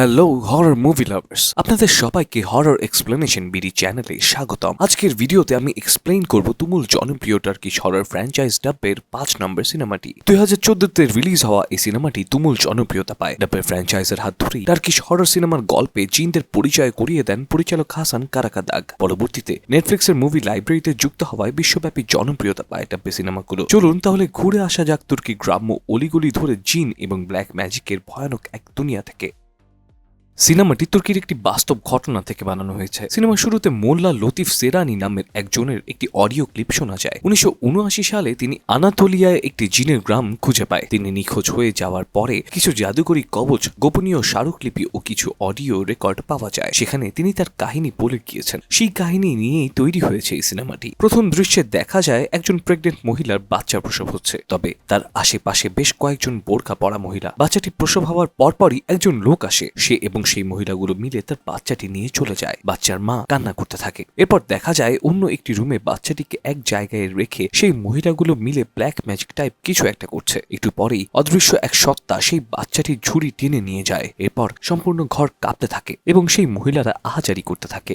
Hello horror movie lovers আপনাদের সবাইকে horror explanation BD চ্যানেলে স্বাগতম। আজকের ভিডিওতে আমি এক্সপ্লেইন করব তুমুল জনপ্রিয় টার্কিশ হরর ফ্র্যাঞ্চাইজ ডাব্বের পাঁচ নম্বর সিনেমাটি দুই হাজার চোদ্দতে রিলিজ হওয়া এই সিনেমাটি তুমুল জনপ্রিয়তা পায়। ডাব্বের ফ্র্যাঞ্চাইজের হাত ধরেই টার্কিশ হরর সিনেমার গল্পে জিনদের পরিচয় করিয়ে দেন পরিচালক হাসান কারাকাদাগ। পরবর্তীতে নেটফ্লিক্সের মুভি লাইব্রেরিতে যুক্ত হওয়ায় বিশ্বব্যাপী জনপ্রিয়তা পায় ডাব্বে সিনেমাগুলো চলুন তাহলে ঘুরে আসা যাক তুর্কি গ্রাম্য অলিগলি ধরে জিন এবং ব্ল্যাক ম্যাজিকের ভয়ানক এক দুনিয়া থেকে। সিনেমাটি তুর্কির একটি বাস্তব ঘটনা থেকে বানানো হয়েছে। সিনেমার শুরুতে মোল্লা লতিফ সেরানি নামের একজনের একটি অডিও ক্লিপ শোনা যায়। উনিশশো ঊনআশি সালে তিনি আনাতোলিয়ায় একটি জিনের গ্রাম খুঁজে পায়। তিনি নিখোঁজ হয়ে যাওয়ার পরে কিছু জাদুকরী কবচ, গোপনীয় স্মারকলিপি ও কিছু অডিও রেকর্ড পাওয়া যায়। সেখানে তিনি তার কাহিনী বলে গিয়েছেন। সেই কাহিনী নিয়েই তৈরি হয়েছে এই সিনেমাটি। প্রথম দৃশ্যে দেখা যায় একজন প্রেগনেন্ট মহিলার বাচ্চা প্রসব হচ্ছে। তবে তার আশেপাশে বেশ কয়েকজন বোরকা পরা মহিলা। বাচ্চাটি প্রসব হওয়ার পরপরই একজন লোক আসে। সে এবং সেই মহিলাগুলো মিলে তার বাচ্চাটি নিয়ে চলে যায়। বাচ্চার মা কান্না করতে থাকে। এরপর দেখা যায় অন্য একটি রুমে বাচ্চাটিকে এক জায়গায় রেখে সেই মহিলাগুলো মিলে ব্ল্যাক ম্যাজিক টাইপ কিছু একটা করছে। একটু পরেই অদৃশ্য এক সত্তা সেই বাচ্চাটির ঝুড়ি টেনে নিয়ে যায়। এরপর সম্পূর্ণ ঘর কাঁপতে থাকে এবং সেই মহিলারা আহাজারি করতে থাকে।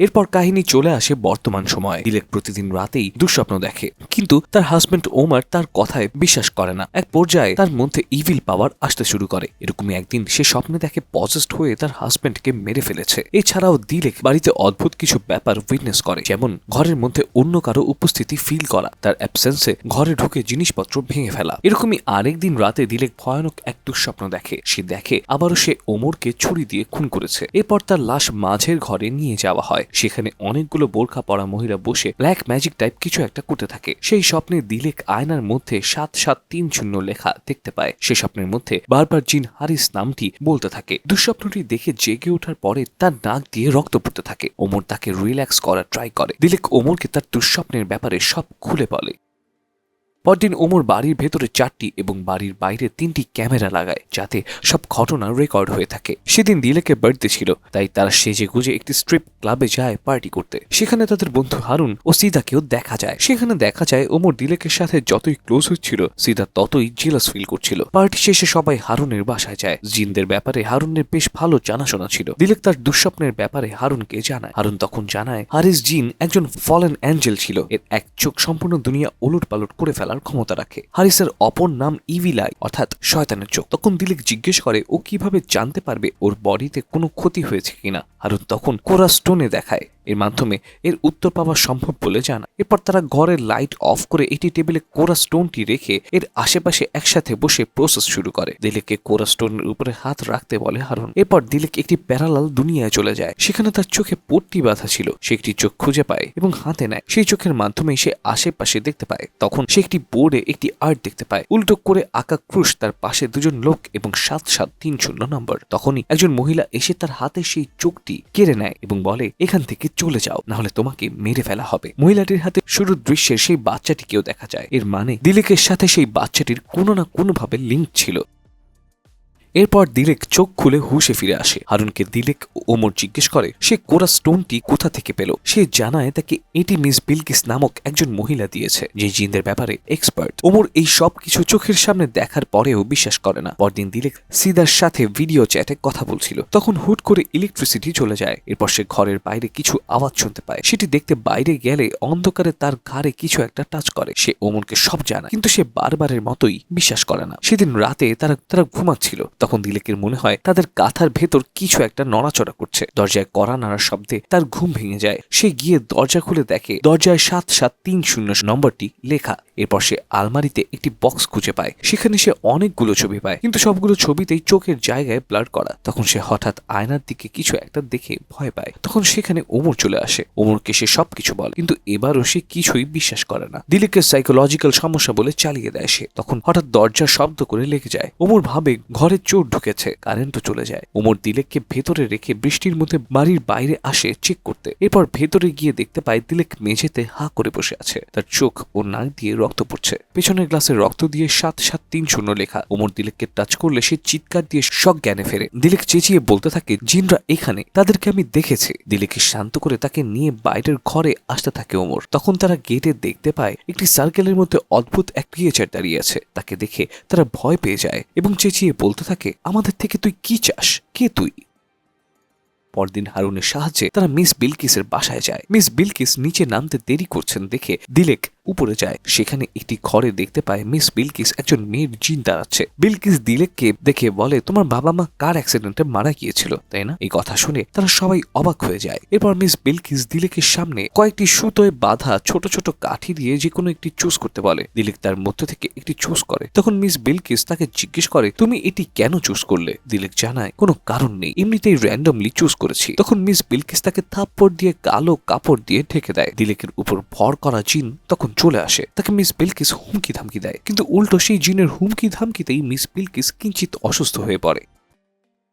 এরপর কাহিনী চলে আসে বর্তমান সময়ে। দিলেক প্রতিদিন রাতেই দুঃস্বপ্ন দেখে। কিন্তু তার হাজবেন্ড ওমার তার কথায় বিশ্বাস করে না। এক পর্যায়ে তার মধ্যে ইভিল পাওয়ার আসতে শুরু করে। এরকমই একদিন সে স্বপ্নে দেখে পজেস্ট হয়ে তার হাজবেন্ডকে মেরে ফেলেছে। এছাড়াও দিলেক বাড়িতে অদ্ভুত কিছু ব্যাপার উইটনেস করে। যেমন ঘরের মধ্যে অন্য কারও উপস্থিতি ফিল করা। তার অ্যাবসেন্সে ঘরে ঢুকে জিনিসপত্র ভেঙে ফেলা। এরকমই আরেকদিন রাতে দিলেক ভয়ানক এক দুঃস্বপ্ন দেখে। সে দেখে আবারও সে ওমরকে ছুরি দিয়ে খুন করেছে। এরপর তার লাশ মাঝের ঘরে নিয়ে যাওয়া হয়। সেখানে অনেকগুলো বোরখা পরা মহিলা বসে ব্ল্যাক ম্যাজিক টাইপ কিছু একটা করতে থাকে। সেই স্বপ্নে দিলেক আয়নার মধ্যে সাত সাত তিন শূন্য লেখা দেখতে পায়। সে স্বপ্নের মধ্যে বারবার জিন হারিস নামটি বলতে থাকে। দুঃস্বপ্নটি দেখে জেগে ওঠার পরে তার নাক দিয়ে রক্ত পড়তে থাকে। ওমর তাকে রিল্যাক্স করার ট্রাই করে। দিলেক ওমরকে তার দুঃস্বপ্নের ব্যাপারে সব খুলে বলে। পরদিন ওমর বাড়ির ভেতরে চারটি এবং বাড়ির বাইরে তিনটি ক্যামেরা লাগায়, যাতে সব ঘটনা রেকর্ড হয়ে থাকে। সেদিন দিলেকের বার্থডে ছিল, তাই তারা সেজে গুজে একটি স্ট্রিপ ক্লাবে যায় পার্টি করতে। সেখানে তাদের বন্ধু হারুন ও সিদাকেও দেখা যায়। সেখানে দেখা যায় ওমর দিলেকের সাথে যতই ক্লোজ হচ্ছিল, সিদা ততই জেলাস ফিল করছিল। পার্টি শেষে সবাই হারুনের বাসায় যায়। জিনদের ব্যাপারে হারুনের বেশ ভালো জানাশোনা ছিল। দিলেক তার দুঃস্বপ্নের ব্যাপারে হারুনকে জানায়। হারুন তখন জানায়, হারিস জিন একজন ফলেন অ্যাঞ্জেল ছিল। এর এক চোখ সম্পূর্ণ দুনিয়া ওলট পালট করে ফেলার ক্ষমতা রাখে। হারিসের অপর নাম ইভিলাই, অর্থাৎ শয়তানের চোখ। তখন দিলেক জিজ্ঞেস করে, ও কীভাবে জানতে পারবে ওর বডিতে কোনো ক্ষতি হয়েছে কিনা? হারুন তখন কোরা স্টোনে দেখায়। এর মাধ্যমে এর উত্তর পাওয়া সম্ভব বলে জানা। এরপর তারা ঘরের লাইট অফ করে এটি টেবিলে কোরা স্টোনটি রেখে এর আশেপাশে একসাথে বসে প্রসেস শুরু করে। দিলেককে কোরা স্টোনের উপরে হাত রাখতে বলে হারুন। এরপর দিলেক একটি প্যারালাল দুনিয়ায় চলে যায়। সেখানে তার চোখে পট্টি বাঁধা ছিল। সে একটি চোখ খুঁজে পায় এবং হাতে নেয়। সেই চোখের মাধ্যমে সে আশেপাশে দেখতে পায়। তখন সে একটি বোর্ডে একটি আর্ট দেখতে পায়। উল্টো করে আঁকা ক্রুশ তার পাশে দুজন লোক এবং সাত সাত তিন শূন্য নম্বর। তখনই একজন মহিলা এসে তার হাতে সেই চোখটি কেড়ে নেয় এবং বলে, এখান থেকে চলে যাও, নাহলে তোমাকে মেরে ফেলা হবে। মহিলাটির হাতে শুরু দৃশ্যে সেই বাচ্চাটিকেও দেখা যায়। এর মানে দিলেকের সাথে সেই বাচ্চাটির কোনো না কোনোভাবে লিঙ্ক ছিল। এরপর দিলেক চোখ খুলে হুশে ফিরে আসে। হারুনকে দিলেক ওমর জিজ্ঞেস করে, সে কোরা স্টোনটি কোথা থেকে পেল? সে জানায় তাকে এটি মিস বিলকিস নামক একজন মহিলা দিয়েছে, যে জিনদের ব্যাপারে এক্সপার্ট ওমর এই সব কিছু চোখের সামনে দেখার পরেও বিশ্বাস করে না। পরদিন দিলেক সিদার সাথে ভিডিও চ্যাটে কথা বলছিল। তখন হুট করে ইলেকট্রিসিটি চলে যায়। এরপর সে ঘরের বাইরে কিছু আওয়াজ শুনতে পায়। সেটি দেখতে বাইরে গেলে অন্ধকারে তার ঘাড়ে কিছু একটা টাচ করে। সে ওমরকে সব জানায়, কিন্তু সে বারবারের মতোই বিশ্বাস করে না। সেদিন রাতে তারা তারা ঘুমাচ্ছিল। তখন দিলেকের মনে হয় তাদের কাঁথার ভেতর কিছু একটা নড়াচড়া করছে। দরজায় কড়া নাড়ার শব্দে তার ঘুম ভেঙে যায়। সে গিয়ে দরজা খুলে দেখে দরজায় সাত সাত তিন শূন্য নম্বরটি লেখা। এরপর সে আলমারিতে একটি বক্স খুঁজে পায়। সেখানে সে অনেকগুলো ছবি পায়, কিন্তু সবগুলো ছবিতেই চোখের জায়গায় ব্লার করা। তখন সে হঠাৎ আয়নার দিকে কিছু একটা দেখে ভয় পায়। তখন সেখানে ওমর চলে আসে। ওমরকে সে সবকিছু বলে, কিন্তু এবারও সে কিছুই বিশ্বাস করে না। দিলীপকে সাইকোলজিক্যাল সমস্যা বলে চালিয়ে দেয় সে। তখন হঠাৎ দরজা শব্দ করে লেগে যায়। ওমর ভাবে ঘরে চোর ঢুকেছে, কারেন্টও চলে যায়। ওমর দিলেককে ভেতরে রেখে বৃষ্টির মধ্যে বাড়ির বাইরে আসে চেক করতে। এরপর ভেতরে গিয়ে দেখতে পায় দিলেক মেঝেতে হা করে বসে আছে। তার চোখ ও নাক দিয়ে রক্ত পড়ছে। পেছনের গ্লাসে রক্ত দিয়ে সাত সাত তিন শূন্য লেখা। ওমর দিলেককে টাচ করলে সে চিৎকার দিয়ে সব জ্ঞানে ফেরে। দিলেক চেঁচিয়ে বলতে থাকে, জিনরা এখানে, তাদেরকে আমি দেখেছি। দিলেকে শান্ত করে তাকে নিয়ে বাইরের ঘরে আসতে থাকে ওমর তখন তারা গেটে দেখতে পায়, একটি সার্কেলের মধ্যে অদ্ভুত এক ক্রিয়েচার দাঁড়িয়ে আছে। তাকে দেখে তারা ভয় পেয়ে যায় এবং চেঁচিয়ে বলতে থাকে তাকে, আমাদের থেকে তুই কি চাস? কে তুই? পরদিন হারুনের সাহায্যে তারা মিস বিলকিসের বাসায় যায়। মিস বিলকিস নিচে নামতে দেরি করছেন দেখে দিলেক উপরে যায়। সেখানে একটি ঘরে দেখতে পায় মিস বিলকিস একজন মেয়ের জিন দাঁড়াচ্ছে। বিলকিস দিলেককে দেখে বলে, তোমার বাবা মা কার অ্যাক্সিডেন্টে মারা গিয়েছিল? তাই না? এই কথা শুনে তারা সবাই অবাক হয়ে যায়। এরপর মিস বিলকিস দিলেকের সামনে কয়েকটি সুতোয় বাঁধা ছোট ছোট কাঠি দিয়ে যে কোনো একটি চুজ করতে বলে। দিলেক তার মধ্যে থেকে একটি চুজ করে। তখন মিস বিলকিস তাকে জিজ্ঞেস করে, তুমি এটি কেন চুজ করলে? দিলেক জানায়, কোনো কারণ নেই। এমনিতেই র্যান্ডমলি চুজ করেছি। তখন মিস বিলকিস তাকে থাপ্পড় দিয়ে কালো কাপড় দিয়ে ঢেকে দেয়। দিলেকের উপর ভর করা জিন তখন চলে আসে, তাকে মিস বিলকিস হুমকি ধামকি দেয়। কিন্তু উল্টো সেই জিনের হুমকি ধামকিতেই মিস বিলকিস কিঞ্চিত অসুস্থ হয়ে পড়ে।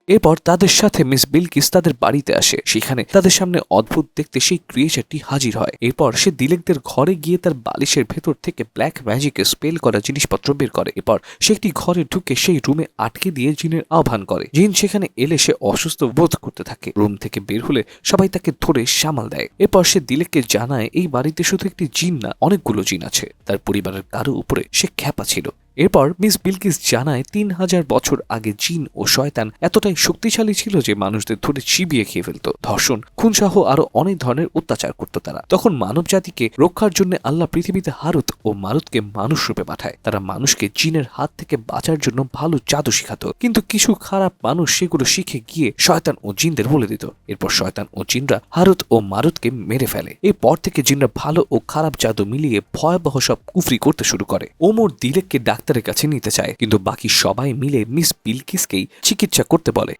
এরপর তাদের সাথে মিস বিলকিস তাদের বাড়িতে আসে। সেখানে তাদের সামনে অদ্ভুত দেখতে সেই ক্রিয়েচারটি হাজির হয়। এরপর সে দিলেকদের ঘরে গিয়ে তার বালিশের ভেতর থেকে ব্ল্যাক ম্যাজিকে স্পেল করা জিনিসপত্র বের করে। এরপর সে একটি ঘরে ঢুকে সেই রুমে আটকে দিয়ে জিনের আহ্বান করে। জিন সেখানে এলে সে অসুস্থ বোধ করতে থাকে। রুম থেকে বের হলে সবাই তাকে ধরে সামাল দেয়। এরপর সে দিলেককে জানায়, এই বাড়িতে শুধু একটি জিন না, অনেকগুলো জিন আছে। তার পরিবারের কারও উপরে সে খ্যাপা ছিল। এরপর মিস বিলকিস জানায়, তিন হাজার বছর আগে জিন ও শয়তান এতটাই শক্তিশালী ছিল যে মানুষদের ধরে চিবিয়ে খেয়ে ফেলত। ধর্ষণ, খুনসহ আরও অনেক ধরনের অত্যাচার করত তারা। তখন মানব জাতিকে রক্ষার জন্য আল্লাহ পৃথিবীতে হারুত ও মারুতকে মানুষ রূপে পাঠায়। তারা মানুষকে জিনের হাত থেকে বাঁচার জন্য ভালো জাদু শিখাতো। কিন্তু কিছু খারাপ মানুষ সেগুলো শিখে গিয়ে শয়তান ও জিনদের বলে দিত। এরপর শয়তান ও জিনরা হারুত ও মারুতকে মেরে ফেলে। এরপর থেকে জিনরা ভালো ও খারাপ জাদু মিলিয়ে ভয়াবহ সব কুফরি করতে শুরু করে। ওমর দিলেককে ডাক্তারের কাছে নিতে চায়। কিন্তু বাকি সবাই মিলে মিস বিলকিসকেই চিকিৎসা করতে বলে।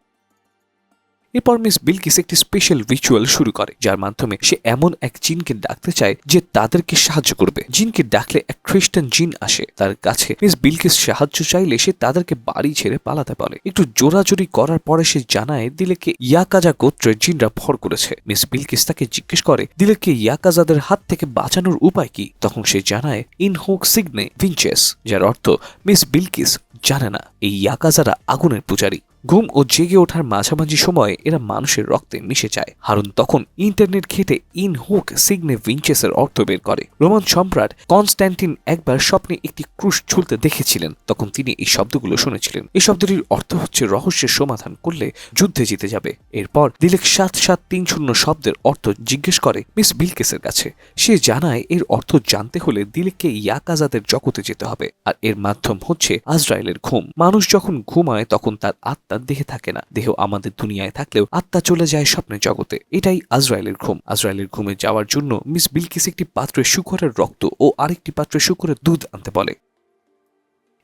এরপর মিস বিলকিস একটি স্পেশাল রিচুয়াল শুরু করে, যার মাধ্যমে সে এমন এক জিনকে ডাকতে চায় যে তাদেরকে সাহায্য করবে। জিনকে ডাকলে এক খ্রিস্টান জিন আসে। তার কাছে মিস বিলকিস সাহায্য চাইলে সে তাদেরকে বাড়ি ছেড়ে পালাতে পারে। একটু জোরাজোরি করার পরে সে জানায়, দিলেকে ইয়াকাজা গোত্রের জিনরা ভর করেছে। মিস বিলকিস তাকে জিজ্ঞেস করে, দিলেকে ইয়াকাজাদের হাত থেকে বাঁচানোর উপায় কি? তখন সে জানায়, ইন হোক সিগনে ভিনচেস। যার অর্থ, মিস বিলকিস জানে না, এই ইয়াকাজারা আগুনের পূজারী। ঘুম ও জেগে ওঠার মাঝামাঝি সময়ে এরা মানুষের রক্তে মিশে যায়। হারুন তখন ইন্টারনেট ঘেটে ইন হুক সিগনে ভিনচেসের অর্থ বের করে। রোমান সম্রাট কনস্ট্যান্টিন একবার স্বপ্নে একটি ক্রুশ ঝুলতে দেখেছিলেন। তখন তিনি এই শব্দগুলো শুনেছিলেন। এই শব্দটির অর্থ হচ্ছে রহস্যের সমাধান করলে যুদ্ধে জিতে যাবে। এরপর দিলেক সাত সাত তিন শূন্য শব্দের অর্থ জিজ্ঞেস করে মিস বিলকেসের কাছে। সে জানায় এর অর্থ জানতে হলে দিলেককে ইয়াকাজাদের জগতে যেতে হবে। আর এর মাধ্যম হচ্ছে আজরায়েলের ঘুম। মানুষ যখন ঘুমায় তখন তার আত্মা দেহে থাকে না। দেহ আমাদের দুনিয়ায় থাকলেও আত্মা চলে যায় স্বপ্নের জগতে। এটাই আজরায়েলের ঘুম। আজরায়েলের ঘুমে যাওয়ার জন্য মিস বিলকিস একটি পাত্রে শুকরের রক্ত ও আরেকটি পাত্রে শুকরের দুধ আনতে বলে।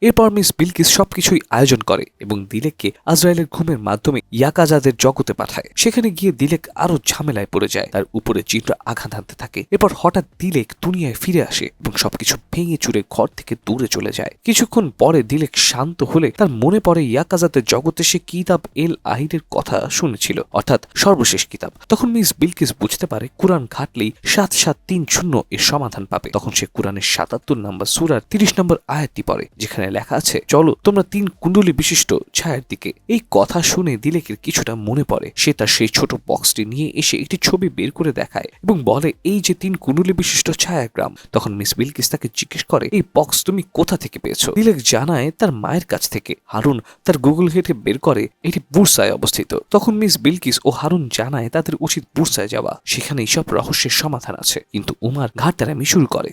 এরপর মিস বিলকিস সবকিছুই আয়োজন করে এবং দিলেককে আজরায়েলের ঘুমের মাধ্যমে ইয়াকাজাদের জগতে পাঠায়। সেখানে গিয়ে দিলেক আরও ঝামেলায় পড়ে যায়, তার উপরে চিত্রা আঘাত হানতে থাকে। এরপর হঠাৎ দিলেক দুনিয়ায় ফিরে আসে এবং সবকিছু ভেঙে চুরে ঘর থেকে দূরে চলে যায়। কিছুক্ষণ পরে দিলেক শান্ত হলে তার মনে পড়ে ইয়াকাজাদের জগতে সে কিতাব এল আহিরের কথা শুনেছিল, অর্থাৎ সর্বশেষ কিতাব। তখন মিস বিলকিস বুঝতে পারে কোরআন ঘাটলেই সাত সাত তিন শূন্য এর সমাধান পাবে। তখন সে কোরআনের সাতাত্তর নম্বর সুরার তিরিশ নম্বর আয়াতটি পড়ে, যেখানে লেখা আছে। চলো, তোমরা তিন কুণ্ডলি বিশিষ্ট ছায়ার দিকে। এই কথা শুনে দিলেকের কিছুটা মনে পড়ে। সে তার সেই ছোট বক্সটি নিয়ে এসে একটি ছবি বের করে দেখায় এবং বলে, এই যে তিন কুণ্ডলী বিশিষ্ট ছায়াগ্রাম। তখন মিস বিলকিস তাকে জিজ্ঞেস করে, এই বক্স তুমি কোথা থেকে পেয়েছ? দিলেক জানায়, তার মায়ের কাছ থেকে। হারুন তার গুগল হেটে বের করে এটি বুরসায় অবস্থিত। তখন মিস বিলকিস ও হারুন জানায়, তাদের উচিত বুরসায় যাওয়া। সেখানে এইসব রহস্যের সমাধান আছে। কিন্তু উমার ঘাটতারামি শুরু করে।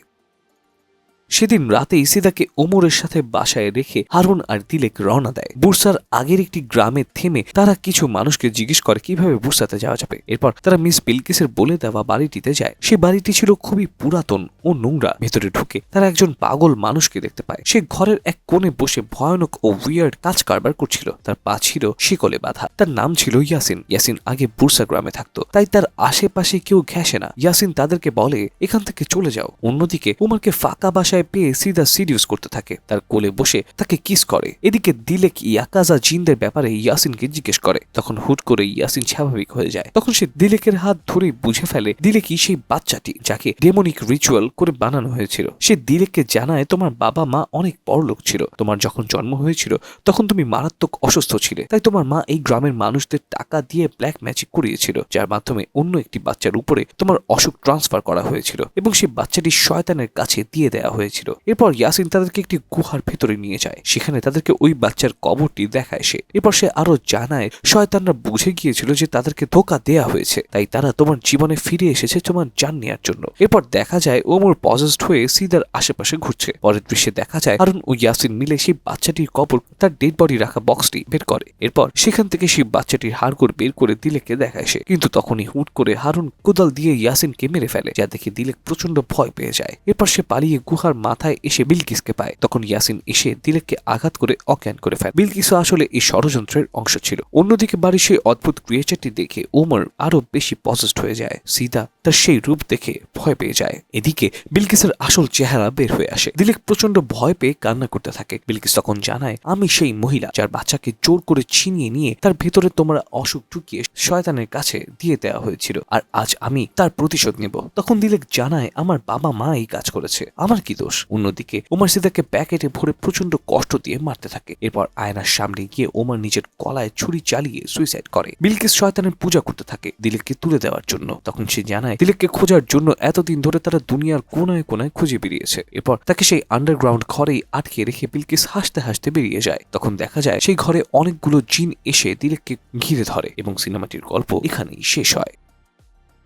সেদিন রাতে ইসিদাকে ওমরের সাথে বাসায় রেখে হারুন আর দিলেক রওনা দেয়। বুরসার আগের একটি গ্রামে থেমে তারা কিছু মানুষকে জিজ্ঞেস করে কীভাবে বুরসাতে যাওয়া যাবে। এরপর তারা মিস বিলকিসের বলে দেওয়া বাড়িটিতে যায়। সে বাড়িটি ছিল খুবই পুরাতন ও নোংরা। ভেতরে ঢুকে তারা একজন পাগল মানুষকে দেখতে পায়। সে ঘরের এক কোণে বসে ভয়ানক ও উইয়ার্ড কাজ কারবার করছিল। তার পা ছিল শিকলে বাঁধা। তার নাম ছিল ইয়াসিন। ইয়াসিন আগে বুরসা গ্রামে থাকতো। তাই তার আশেপাশে কেউ ঘেসে না। ইয়াসিন তাদেরকে বলে, এখান থেকে চলে যাও। অন্যদিকে উমারকে ফাঁকা বাসায় পেয়ে সিদা সিডিউস করতে থাকে। তার কোলে বসে তাকে কিস করে। এদিকে দিলেক ইয়াকাজা জিনদের ব্যাপারে ইয়াসিনকে জিজ্ঞেস করে। তখন হুট করে ইয়াসিন স্বাভাবিক হয়ে যায়। তখন সে দিলেকের হাত ধরে বুঝে ফেলে দিলেকি সেই বাচ্চাটি যাকে ডেমনিক রিচুয়াল করে বানানো হয়েছিল। সে দিলেককে জানায়, তোমার বাবা মা অনেক বড় লোক ছিল। তোমার যখন জন্ম হয়েছিল, তখন তুমি মারাত্মক অসুস্থ ছিলে। তাই তোমার মা এই গ্রামের মানুষদের টাকা দিয়ে ব্ল্যাক ম্যাজিক করিয়েছিল, যার মাধ্যমে অন্য একটি বাচ্চার উপরে তোমার অসুখ ট্রান্সফার করা হয়েছিল এবং সেই বাচ্চাটি শয়তানের কাছে দিয়ে দেওয়া হয়েছিল। হয়েছিল। এরপর ইয়াসিন তাদেরকে একটি গুহার ভেতরে নিয়ে যায়। সেখানে তাদেরকে ওই বাচ্চার কবরটি দেখায় সে। এরপর সে আরও জানায়, শয়তানরা বুঝে গিয়েছিল যে তাদেরকে ধোকা দেয়া হয়েছে। তাই তারা তোমার জীবনে ফিরে এসেছে তোমার জান নেওয়ার জন্য। এরপর দেখা যায়, ওমর পজেস্ট হয়ে সিদার আশেপাশে ঘুরছে। পরের দৃশ্যে দেখা যায়, হারুন ও ইয়াসিন মিলে সেই বাচ্চাটির কবর তার ডেড বডি রাখা বক্সটি বের করে। এরপর সেখান থেকে সেই বাচ্চাটির হাড়গোড় বের করে দিলেককে দেখায় সে। কিন্তু তখনই হুট করে হারুন কোদাল দিয়ে ইয়াসিনকে মেরে ফেলে, যা দেখে দিলেক প্রচণ্ড ভয় পেয়ে যায়। এরপর সে পালিয়ে গুহার মাথায় এসে বিলকিসকে পায়। তখন ইয়াসিন এসে দিলেককে আঘাত করে অজ্ঞান করে ফেলে। বিলকিসও আসলে এই ষড়যন্ত্রের অংশ ছিল। অন্যদিকে বাড়ির সেই অদ্ভুত ক্রিয়েচারটি দেখে ওমর আরও বেশি পজেস্ট হয়ে যায়। সিদা তার সেই রূপ দেখে ভয় পেয়ে যায়। এদিকে বিলকিসের আসল চেহারা বের হয়ে আসে। দিলেক প্রচণ্ড ভয় পেয়ে কান্না করতে থাকে। বিলকিস তখন জানায়, আমি সেই মহিলা যার বাচ্চাকে জোর করে ছিনিয়ে নিয়ে তার ভেতরে তোমরা অসুখ ঢুকিয়ে শয়তানের কাছে দিয়ে দেওয়া হয়েছিল আর আজ আমি তার প্রতিশোধ নেব। তখন দিলেক জানায়, আমার বাবা মা এই কাজ করেছে। আমার কি দোষ? অন্যদিকে, ওমর সিদাকে প্যাকেটে ভরে প্রচণ্ড কষ্ট দিয়ে মারতে থাকে। এরপর আয়নার সামনে গিয়ে ওমর নিজের গলায় ছুরি চালিয়ে সুইসাইড করে। বিলকিস শয়তানের পূজা করতে থাকে দিলেককে তুলে দেওয়ার জন্য। তখন সে জানায় দিলেককে খোঁজার জন্য এতদিন ধরে তারা দুনিয়ার কোনায় কোনায় খুঁজে বেরিয়েছে। এরপর তাকে সেই আন্ডারগ্রাউন্ড ঘরেই আটকে রেখে বিলকিস হাসতে হাসতে বেরিয়ে যায়। তখন দেখা যায়, সেই ঘরে অনেকগুলো জিন এসে দিলেককে ঘিরে ধরে এবং সিনেমাটির গল্প এখানেই শেষ হয়।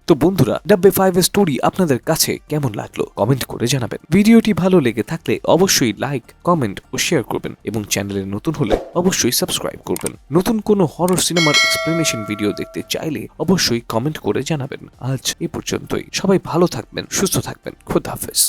তো বন্ধুরা, ডাব্বে ফাইভ স্টোরি আপনাদের কাছে কেমন লাগল? কমেন্ট করে জানাবেন। ভিডিওটি ভালো লেগে থাকলে অবশ্যই লাইক কমেন্ট ও শেয়ার করবেন এবং চ্যানেলে নতুন হলে অবশ্যই সাবস্ক্রাইব করবেন। নতুন কোনো হরর সিনেমার এক্সপ্লেনেশন ভিডিও দেখতে চাইলে অবশ্যই কমেন্ট করে জানাবেন। আজ এ পর্যন্তই। সবাই ভালো থাকবেন, সুস্থ থাকবেন। খুদ হাফেজ।